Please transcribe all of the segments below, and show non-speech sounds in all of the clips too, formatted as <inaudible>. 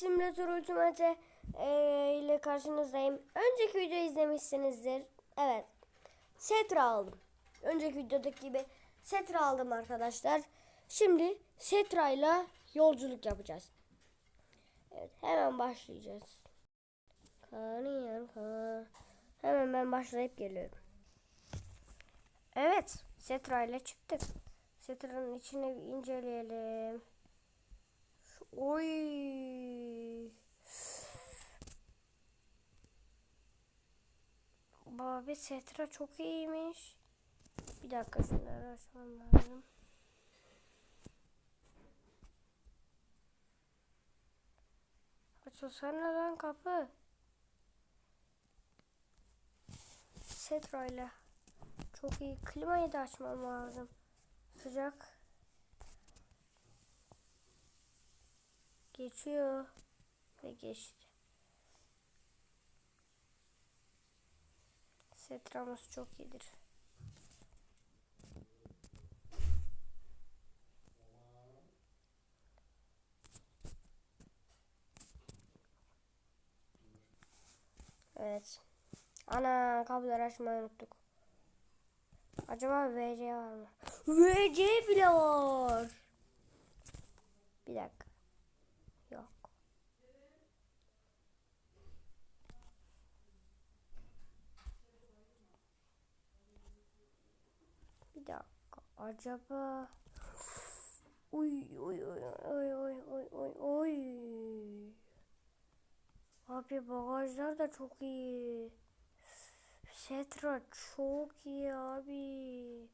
Simülatör Ultimate e, ile karşınızdayım. Önceki videoyu izlemişsinizdir. Evet. Setra aldım. Önceki videodaki gibi Setra aldım arkadaşlar. Şimdi Setra ile yolculuk yapacağız. Evet hemen başlayacağız. Hemen ben başlayıp geliyorum. Evet Setra ile çıktık. Setra'nın içini inceleyelim. Oy. Abi Setra çok iyiymiş. Bir dakika şunları açmam lazım. Açılsana lan kapı. Setra ile çok iyi. Klimayı da açmam lazım. Sıcak. Geçiyor. Ve geçti. Setramız çok iyidir. Evet. Ana kabloları açmayı unuttuk. Acaba VC var mı? VC bile var. Bir dakika. Yok. Bir dakika. Acaba Uy uy uy uy uy uy uy. Abi bagajlar da çok iyi. Setra çok iyi abi.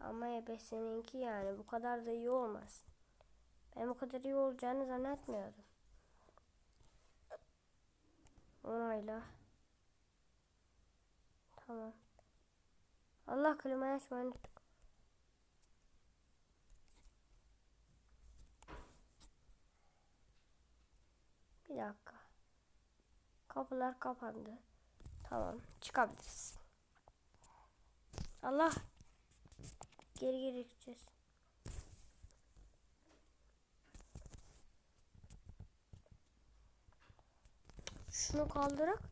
Ama ebe seninki yani bu kadar da iyi olmaz. Ben bu kadar iyi olacağını zannetmiyordum. Onayla. Tamam. Allah klimayı açmayı unuttuk. Bir dakika. Kapılar kapandı. Tamam. Çıkabiliriz. Allah. Geri geri gideceğiz. Şunu kaldırak.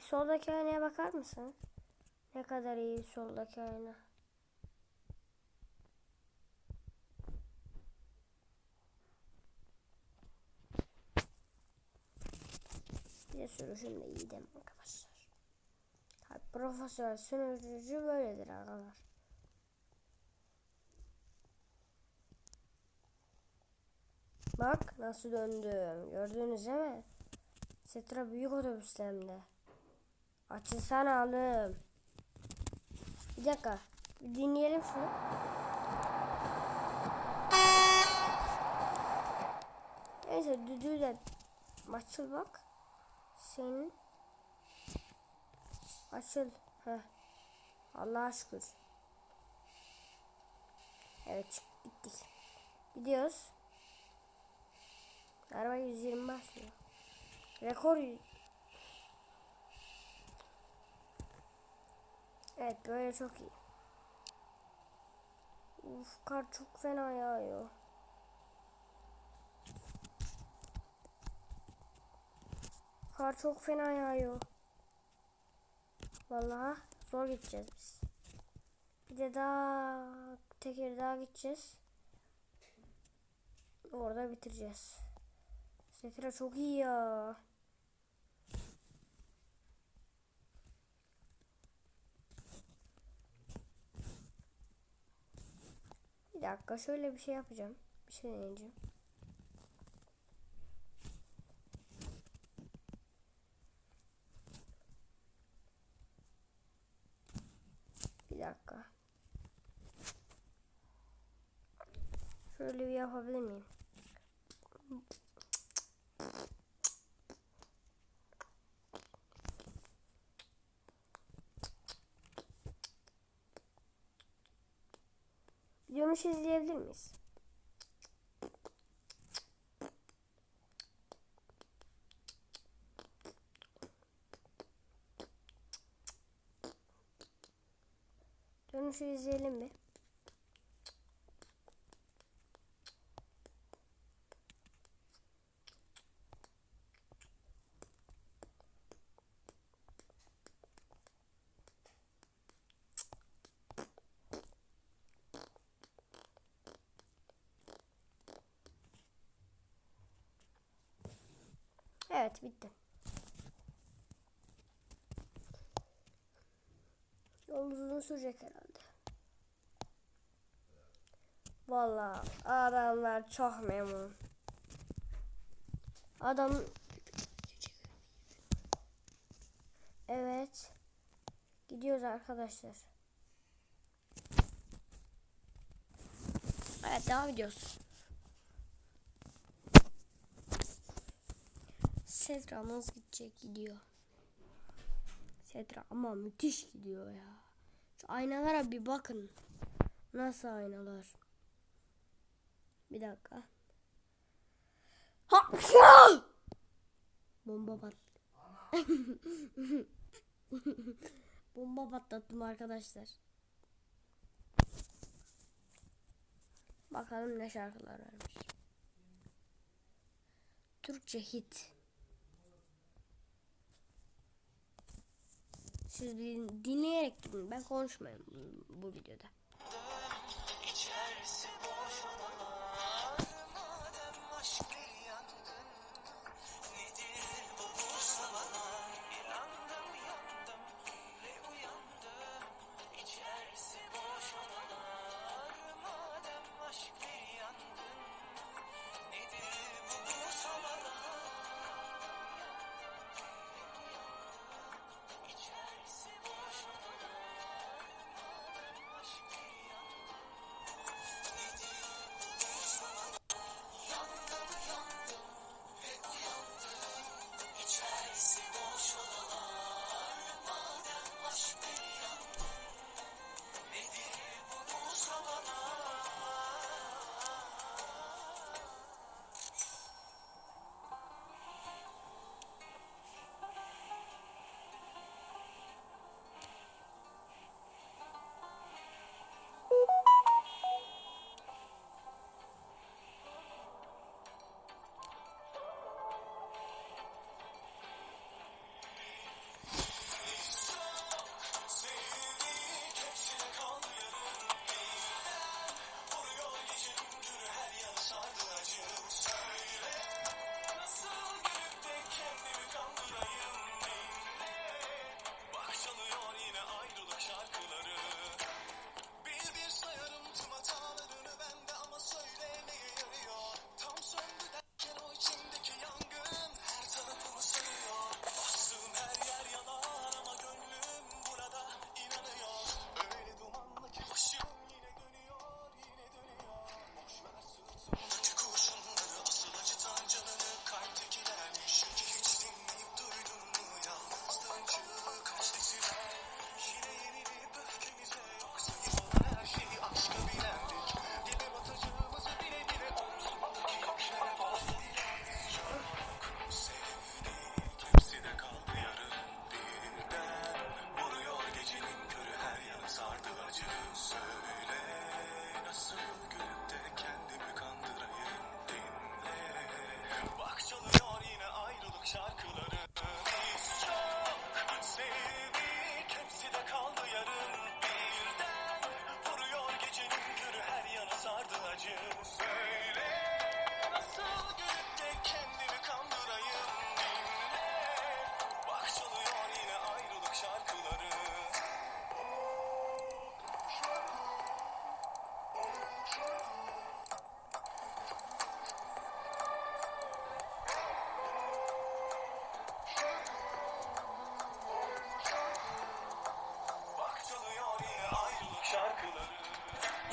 Soldaki aynaya bakar mısın? Ne kadar iyi soldaki ayna. Bir de sürüşüm de iyi mi arkadaşlar? Tabii profesyonel sürücü böyledir arkadaşlar. Bak nasıl döndüm. Gördünüz değil mi? Setra büyük otobüste hem de. Açılsana oğlum. Bir dakika. Bir dinleyelim şunu. Neyse düdüğü de açıl bak. Senin açıl. Heh. Allah'a şükür. Evet gittik. Gidiyoruz. Araba 120 basıyor. Rekor Evet böyle çok iyi. Uf kar çok fena yağıyor. Kar çok fena yağıyor. Vallahi zor gideceğiz biz. Bir de daha Tekirdağ gideceğiz. Orada bitireceğiz. Setra çok iyi ya. Bir dakika şöyle bir şey yapacağım. Bir şey deneyeceğim. Bir dakika. Şöyle bir yapabilir miyim? Dönüş izleyebilir miyiz? Dönüşü izleyelim bir. Evet bitti. Yolumuz uzun sürecek herhalde. Valla adamlar çok memnun. Adam Evet. Gidiyoruz arkadaşlar. Evet devam ediyoruz. Sedra ama nasıl gidecek gidiyor. Sedra ama müthiş gidiyor ya. Şu aynalara bir bakın. Nasıl aynalar? Bir dakika. Hapşa! Bomba pat. <laughs> Bomba patlattım arkadaşlar. Bakalım ne şarkılar varmış. Türkçe hit. Siz dinleyerek gidin. Ben konuşmayayım bu videoda.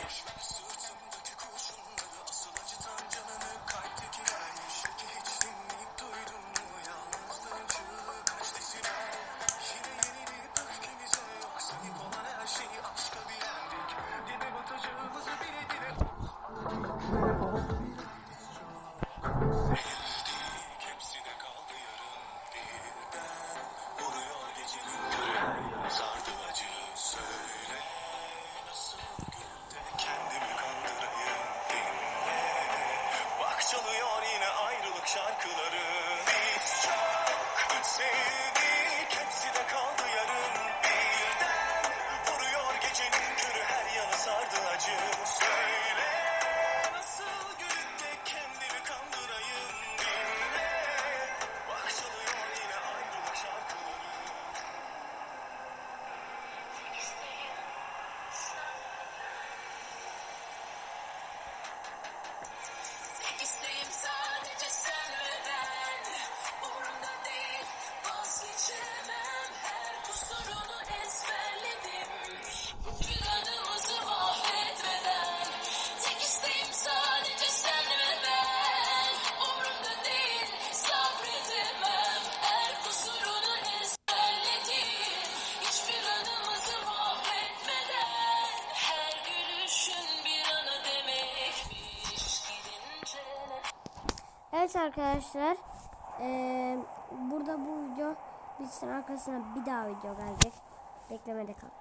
Smash. Evet arkadaşlar. eee, burada bu video bitsin arkasına bir daha video gelecek. Beklemede kalın.